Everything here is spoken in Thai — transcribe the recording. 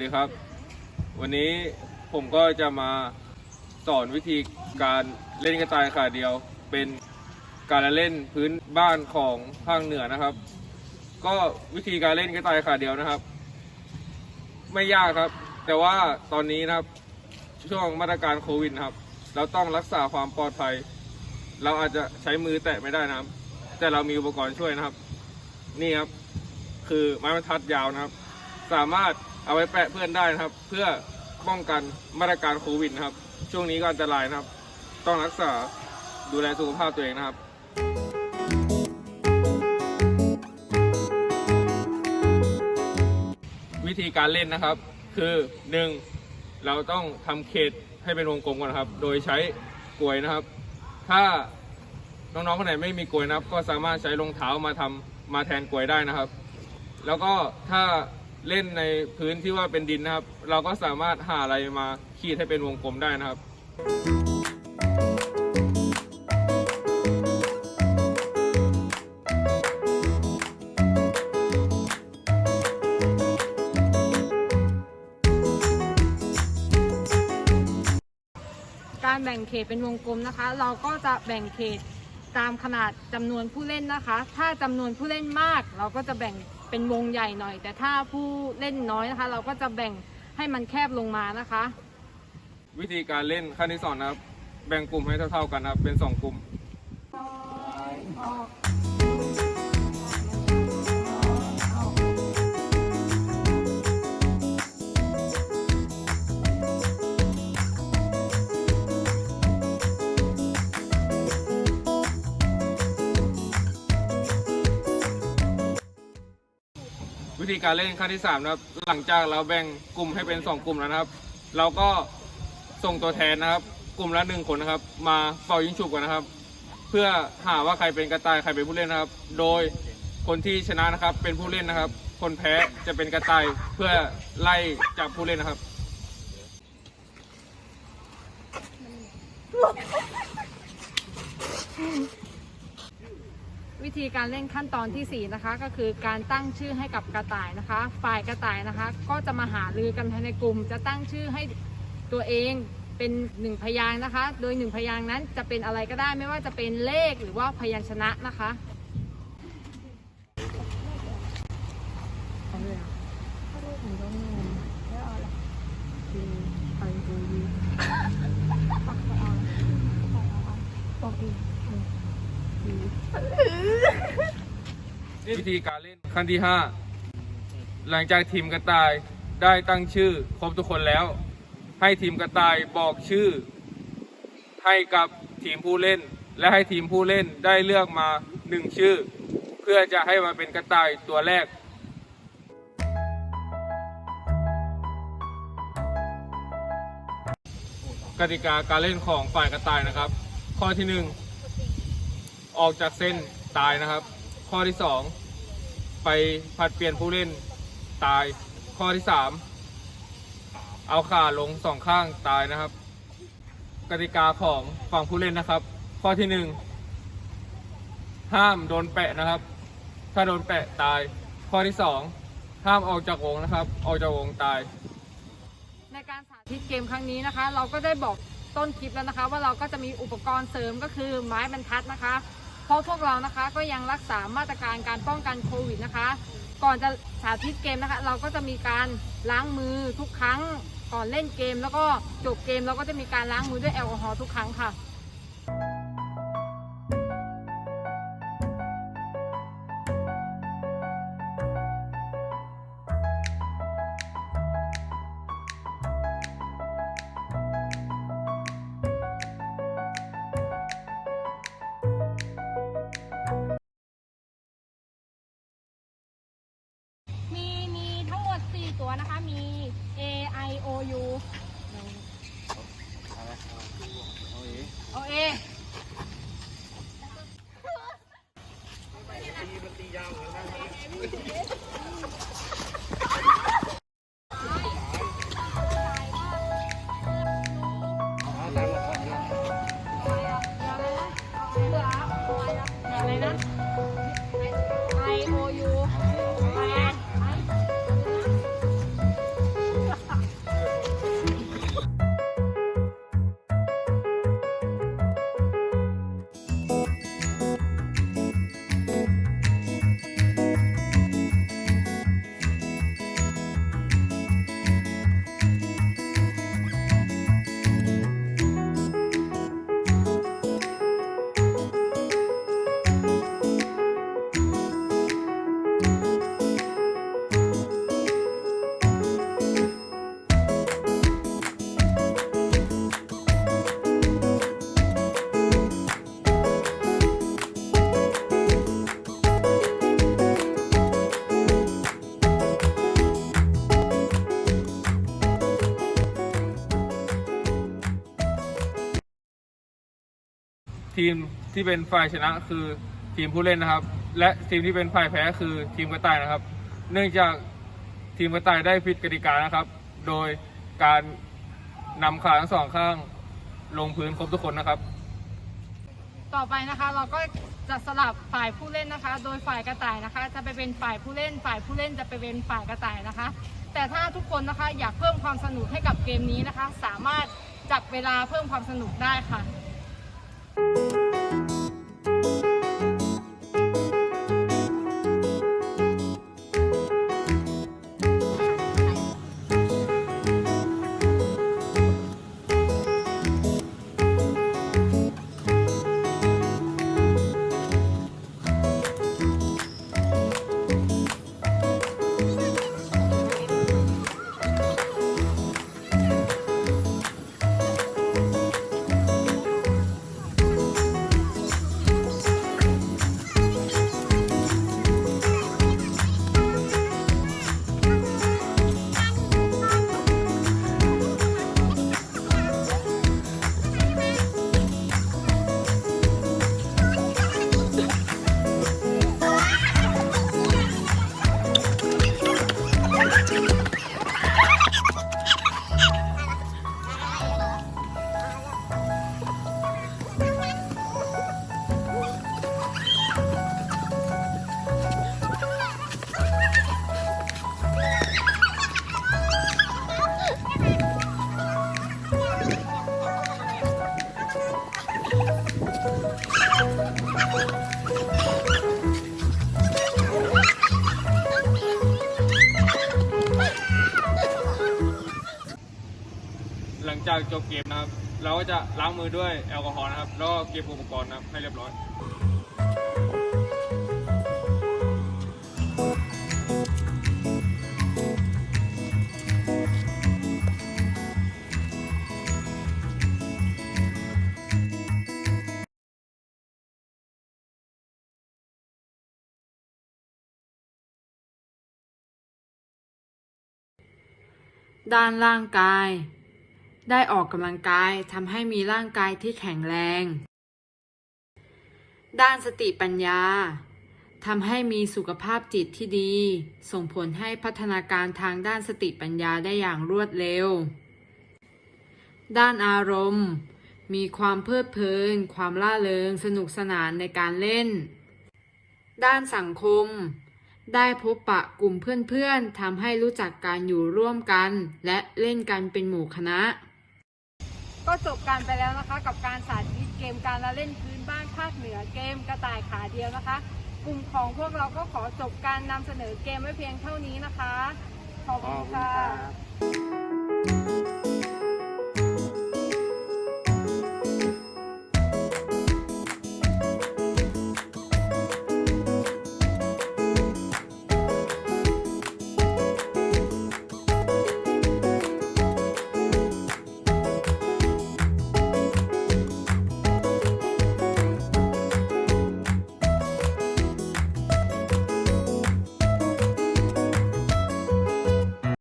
วัสดีครับ วันนี้ผมก็จะมาสอนวิธีการเล่นกระต่ายขาเดียว เป็นการเล่นพื้นบ้านของภาคเหนือนะครับ ก็วิธีการเล่นกระต่ายขาเดียวนะครับ ไม่ยากครับ แต่ว่าตอนนี้นะครับช่วงมาตรการโควิดนะครับ เราต้องรักษาความปลอดภัย เราอาจจะใช้มือแตะไม่ได้นะครับ แต่เรามีอุปกรณ์ช่วยนะครับ นี่ครับ คือไม้บรรทัดยาวนะครับ สามารถ เอาไว้แปะเพื่อนได้นะครับ เพื่อป้องกันมาตรการโควิดนะครับ ช่วงนี้ก็อันตรายนะครับ ต้องรักษาดูแลสุขภาพตัวเองนะครับวิธีการเล่นนะครับ คือ 1. เราต้องทำเขตให้เป็นวงกลมก่อนนะครับ โดยใช้กลวยนะครับ ถ้าน้องๆคนไหนไม่มีกลวยนะครับ ก็สามารถใช้รองเท้ามาทำมาแทนกลวยได้นะครับ แล้วก็ถ้า เล่นในพื้นที่ว่าเป็นดินนะครับ เราก็สามารถหาอะไรมาขีดให้เป็นวงกลมได้นะครับ การแบ่งเขตเป็นวงกลมนะคะ เราก็จะแบ่งเขตตามขนาดจำนวนผู้เล่นนะคะ ถ้าจำนวนผู้เล่นมาก เราก็จะแบ่ง เป็นวงใหญ่หน่อย แต่ถ้าผู้เล่นน้อยนะคะ เราก็จะแบ่งให้มันแคบลงมานะคะ วิธีการเล่นขั้นที่สองนะครับ แบ่งกลุ่มให้เท่าๆกันนะครับ เป็นสองกลุ่มวิ ธีการเล่นขั้นที่สามนะครับหลังจากเราแบ่งกลุ่มให้เป็นสองกลุ่มแล้วนะครับ เราก็ส่งตัวแทนนะครับ กลุ่มละหนึ่งคนนะครับ มาเป่ายิงฉุบกันนะครับ เพื่อหาว่าใครเป็นกระต่ายใครเป็นผู้เล่นนะครับ โดยคนที่ชนะนะครับเป็นผู้เล่นนะครับ คนแพ้จะเป็นกระต่ายเพื่อไล่จับผู้เล่นนะครับ วิธีการเล่นขั้นตอนที่ 4 นะคะ ก็คือการตั้งชื่อให้กับกระต่ายนะคะ ฝ่ายกระต่ายนะคะ ก็จะมาหารือกันภายในกลุ่ม จะตั้งชื่อให้ตัวเองเป็นหนึ่งพยางนะคะ โดยหนึ่งพยางนั้นจะเป็นอะไรก็ได้ไม่ว่าจะเป็นเลขหรือว่าพยัญชนะนะคะ วิธีการเล่นขั้นที่ 5 หลังจากทีมกระต่ายได้ตั้งชื่อครบทุกคนแล้ว ให้ทีมกระต่ายบอกชื่อ ให้กับทีมผู้เล่น และให้ทีมผู้เล่นได้เลือกมาหนึ่งชื่อ เพื่อจะให้มาเป็นกระต่ายตัวแรกกติกาการเล่นของฝ่ายกระต่ายนะครับ ข้อที่หนึ่ง ออกจากเส้นตายนะครับ ข้อที่สองไปผัดเปลี่ยนผู้เล่นตาย ข้อที่สามเอาขาลงสองข้างตายนะครับ กติกาของฝั่งผู้เล่นนะครับ ข้อที่หนึ่งห้ามโดนแปะนะครับ ถ้าโดนแปะตาย ข้อที่สองห้ามออกจากวงนะครับ ออกจากวงตาย ในการสาธิตเกมครั้งนี้นะคะ เราก็ได้บอกต้นคลิปแล้วนะคะ ว่าเราก็จะมีอุปกรณ์เสริมก็คือไม้บรรทัดนะคะ ราะพวกเรานะคะก็ยังรักษามาตรการการป้องกันโควิดนะคะ ก่อนจะสาธิตเกมนะคะ เราก็จะมีการล้างมือทุกครั้งก่อนเล่นเกม แล้วก็จบเกมเราก็จะมีการล้างมือด้วยแอลกอฮอล์ทุกครั้งค่ะ ตัวนะคะ มี A I O U โอเอ ทีมที่เป็นฝ่ายชนะคือทีมผู้เล่นนะครับ และทีมที่เป็นฝ่ายแพ้คือทีมกระต่ายนะครับ เนื่องจากทีมกระต่ายได้ผิดกติกานะครับ โดยการนำขาทั้งสองข้างลงพื้นครบทุกคนนะครับ ต่อไปนะคะเราก็จะสลับฝ่ายผู้เล่นนะคะ โดยฝ่ายกระต่ายนะคะ จะไปเป็นฝ่ายผู้เล่น ฝ่ายผู้เล่นจะไปเป็นฝ่ายกระต่ายนะคะ แต่ถ้าทุกคนนะคะอยากเพิ่มความสนุกให้กับเกมนี้นะคะ สามารถจับเวลาเพิ่มความสนุกได้ค่ะากจบเกมนะครับ เราก็จะล้างมือด้วยแอลกอฮอล์นะครับ แล้วก็เก็บอุปกรณ์นะครับให้เรียบร้อยด้านร่างกาย ได้ออกกำลังกายทำให้มีร่างกายที่แข็งแรง ด้านสติปัญญาทำให้มีสุขภาพจิตที่ดี ส่งผลให้พัฒนาการทางด้านสติปัญญาได้อย่างรวดเร็ว ด้านอารมณ์ มีความเพลิดเพลิน ความล่าเริง สนุกสนานในการเล่น ด้านสังคม ได้พบปะกลุ่มเพื่อนๆทำให้รู้จักการอยู่ร่วมกัน และเล่นกันเป็นหมู่คณะ ก็จบการไปแล้วนะคะ กับการสาธิตเกมการละเล่นพื้นบ้านภาคเหนือเกมกระต่ายขาเดียวนะคะ กลุ่มของพวกเราก็ขอจบการนำเสนอเกมไว้เพียงเท่านี้นะคะ ขอบคุณค่ะ